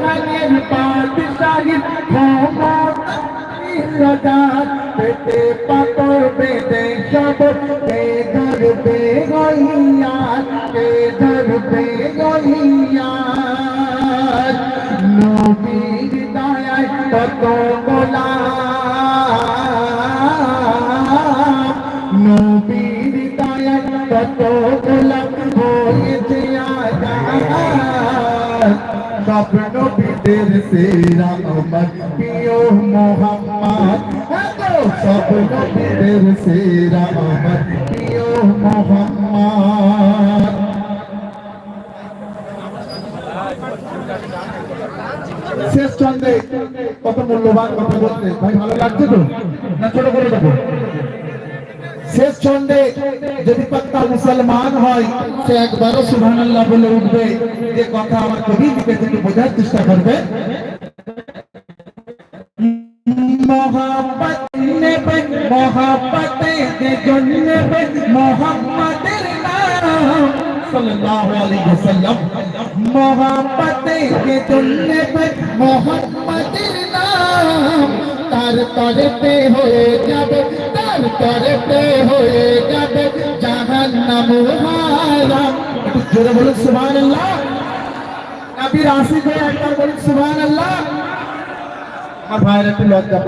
জানালেন পাকিস্তানির ক্ষমতার পেটে পাথর বেঁধে সব কে ধরবে গলিয়ার কে ধরবে গলিয়ার নবীর দায় কত গোলা নবীর দায় কত গোলা হয়েছে আজাদ। স্বপ্ন বিদের সেরা আমার প্রিয় মোহাম্মদ। স্বপ্ন বিদের সেরা আমার প্রিয় মোহাম্মদ। শেষ চন্দ্রে কত মূল্যবান কথা বলতে। ভাই, ভালো লাগছে তো? না, ছোট করে দেবো শেষ ছন্দে যদি পাক্কা মুসলমান হয়, সে একবারও সুবহানাল্লাহ বলে উঠবে, যে কথা আমার কবি লিখেছে একটু বোঝার চেষ্টা করবে। তার তরেতে হয়ে যাবে। তার তরেতে হয়ে যাবে জাহান্নাম হারাম জোরে বলুন, সুবহানাল্লাহ। নবীর আশিক হয়ে একবার বলুন, সুবহানাল্লাহ। আমার ভাইয়ের একটু লজ্জা